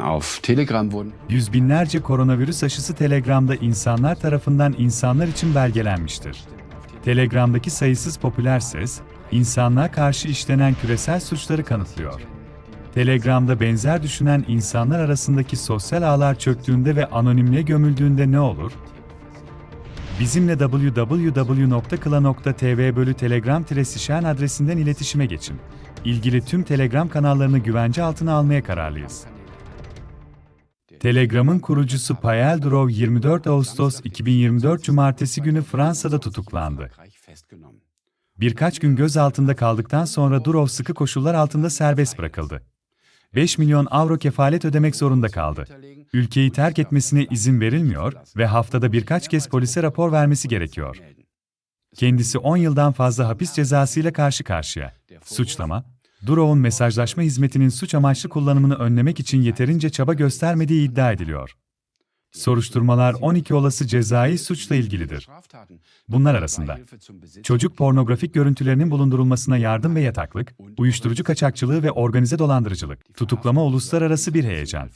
Auf Telegram wurden Yüz binlerce koronavirüs aşısı Telegram'da insanlar tarafından insanlar için belgelenmiştir. Telegram'daki sayısız popüler ses, insanlığa karşı işlenen küresel suçları kanıtlıyor. Telegram'da benzer düşünen insanlar arasındaki sosyal ağlar çöktüğünde ve anonimliğe gömüldüğünde ne olur? Bizimle www.kla.tv bölü telegram adresinden iletişime geçin. İlgili tüm Telegram kanallarını güvence altına almaya kararlıyız. Telegram'ın kurucusu Payel Durov 24 Ağustos 2024 Cumartesi günü Fransa'da tutuklandı. Birkaç gün gözaltında kaldıktan sonra Durov sıkı koşullar altında serbest bırakıldı. 5 milyon avro kefalet ödemek zorunda kaldı. Ülkeyi terk etmesine izin verilmiyor ve haftada birkaç kez polise rapor vermesi gerekiyor. Kendisi 10 yıldan fazla hapis cezasıyla karşı karşıya. Suçlama, Durov'un mesajlaşma hizmetinin suç amaçlı kullanımını önlemek için yeterince çaba göstermediği iddia ediliyor. Soruşturmalar 12 olası cezai suçla ilgilidir. Bunlar arasında çocuk pornografik görüntülerinin bulundurulmasına yardım ve yataklık, uyuşturucu kaçakçılığı ve organize dolandırıcılık, tutuklama uluslararası bir heyecan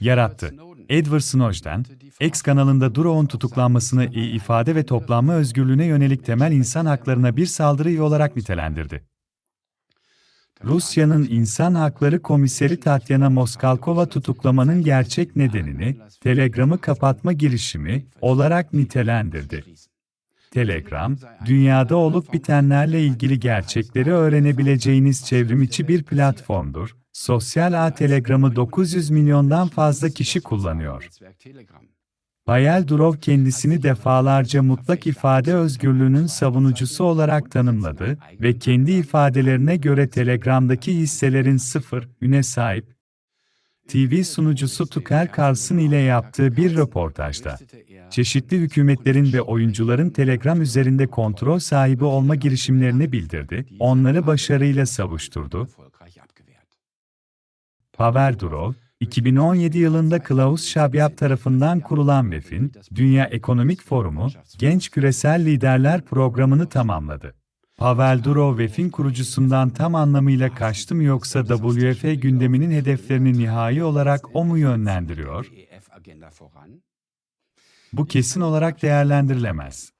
yarattı. Edward Snowden, X kanalında Durov'un tutuklanmasını iyi ifade ve toplanma özgürlüğüne yönelik temel insan haklarına bir saldırı olarak nitelendirdi. Rusya'nın İnsan Hakları Komiseri Tatyana Moskalkova tutuklamanın gerçek nedenini, Telegram'ı kapatma girişimi olarak nitelendirdi. Telegram, dünyada olup bitenlerle ilgili gerçekleri öğrenebileceğiniz çevrimiçi bir platformdur. Sosyal ağ Telegram'ı 900 milyondan fazla kişi kullanıyor. Payel Durov kendisini defalarca mutlak ifade özgürlüğünün savunucusu olarak tanımladı ve kendi ifadelerine göre Telegram'daki hisselerin sıfır üne sahip. TV sunucusu Tucker Carlson ile yaptığı bir röportajda, çeşitli hükümetlerin ve oyuncuların Telegram üzerinde kontrol sahibi olma girişimlerini bildirdi, onları başarıyla savuşturdu. Pavel Durov, 2017 yılında Klaus Schwab tarafından kurulan WEF'in, Dünya Ekonomik Forumu, Genç Küresel Liderler programını tamamladı. Pavel Durov WEF'in kurucusundan tam anlamıyla kaçtı mı yoksa WF gündeminin hedeflerini nihai olarak o mu yönlendiriyor? Bu kesin olarak değerlendirilemez.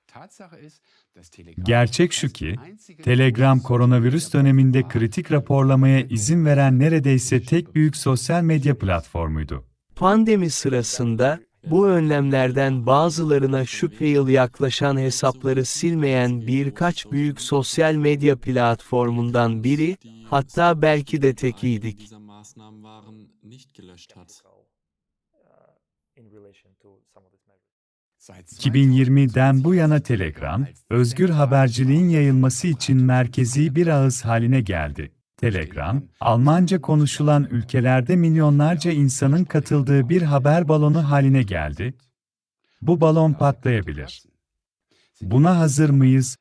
Gerçek şu ki, Telegram koronavirüs döneminde kritik raporlamaya izin veren neredeyse tek büyük sosyal medya platformuydu. Pandemi sırasında, bu önlemlerden bazılarına şüpheli yaklaşan hesapları silmeyen birkaç büyük sosyal medya platformundan biri, hatta belki de tekiydik. hat. in relation to some of measures. 2020'den bu yana Telegram, özgür haberciliğin yayılması için merkezi bir ağız haline geldi. Telegram, Almanca konuşulan ülkelerde milyonlarca insanın katıldığı bir haber balonu haline geldi. Bu balon patlayabilir. Buna hazır mıyız?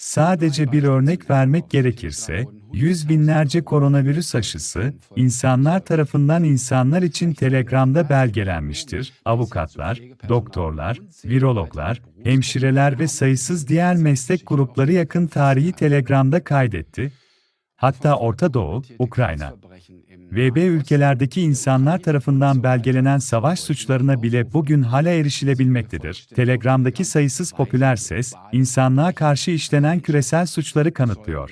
Sadece bir örnek vermek gerekirse, yüz binlerce koronavirüs aşısı, insanlar tarafından insanlar için Telegram'da belgelenmiştir. Avukatlar, doktorlar, virologlar, hemşireler ve sayısız diğer meslek grupları yakın tarihi Telegram'da kaydetti. Hatta Orta Doğu, Ukrayna, VB ülkelerdeki insanlar tarafından belgelenen savaş suçlarına bile bugün hala erişilebilmektedir. Telegram'daki sayısız popüler ses, insanlığa karşı işlenen küresel suçları kanıtlıyor.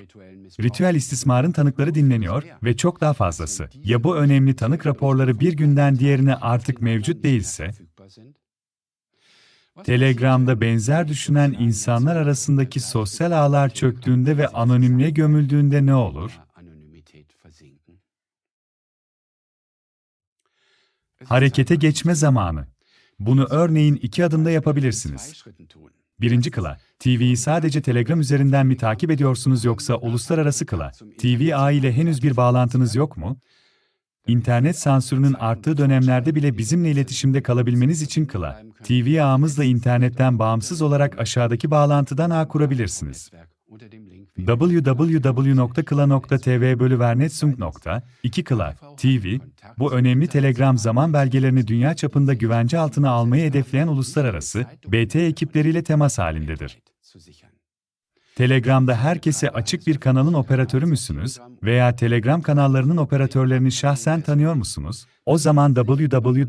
Ritüel istismarın tanıkları dinleniyor ve çok daha fazlası. Ya bu önemli tanık raporları bir günden diğerine artık mevcut değilse? Telegram'da benzer düşünen insanlar arasındaki sosyal ağlar çöktüğünde ve anonimliğe gömüldüğünde ne olur? Harekete geçme zamanı. Bunu örneğin iki adımda yapabilirsiniz. Birinci kıla, TV'yi sadece Telegram üzerinden mi takip ediyorsunuz yoksa uluslararası kıla, TV ağı ile henüz bir bağlantınız yok mu? İnternet sansürünün arttığı dönemlerde bile bizimle iletişimde kalabilmeniz için kıla, TV ağımızla internetten bağımsız olarak aşağıdaki bağlantıdan ağ kurabilirsiniz www.kla.tv bölü vernetsung. 2 Kla TV, bu önemli Telegram zaman belgelerini dünya çapında güvence altına almayı hedefleyen uluslararası BT ekipleriyle temas halindedir. Telegram'da herkese açık bir kanalın operatörü müsünüz veya Telegram kanallarının operatörlerini şahsen tanıyor musunuz? O zaman www.kla.tv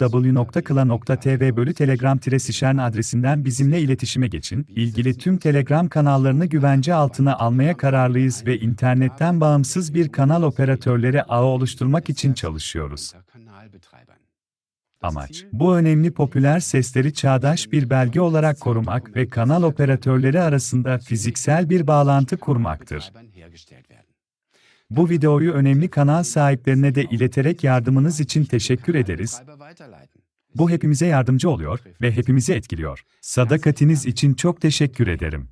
bölü telegram sişen adresinden bizimle iletişime geçin. İlgili tüm Telegram kanallarını güvence altına almaya kararlıyız ve internetten bağımsız bir kanal operatörleri ağı oluşturmak için çalışıyoruz. Amaç, bu önemli popüler sesleri çağdaş bir belge olarak korumak ve kanal operatörleri arasında fiziksel bir bağlantı kurmaktır. Bu videoyu önemli kanal sahiplerine de ileterek yardımınız için teşekkür ederiz. Bu hepimize yardımcı oluyor ve hepimizi etkiliyor. Sadakatiniz için çok teşekkür ederim.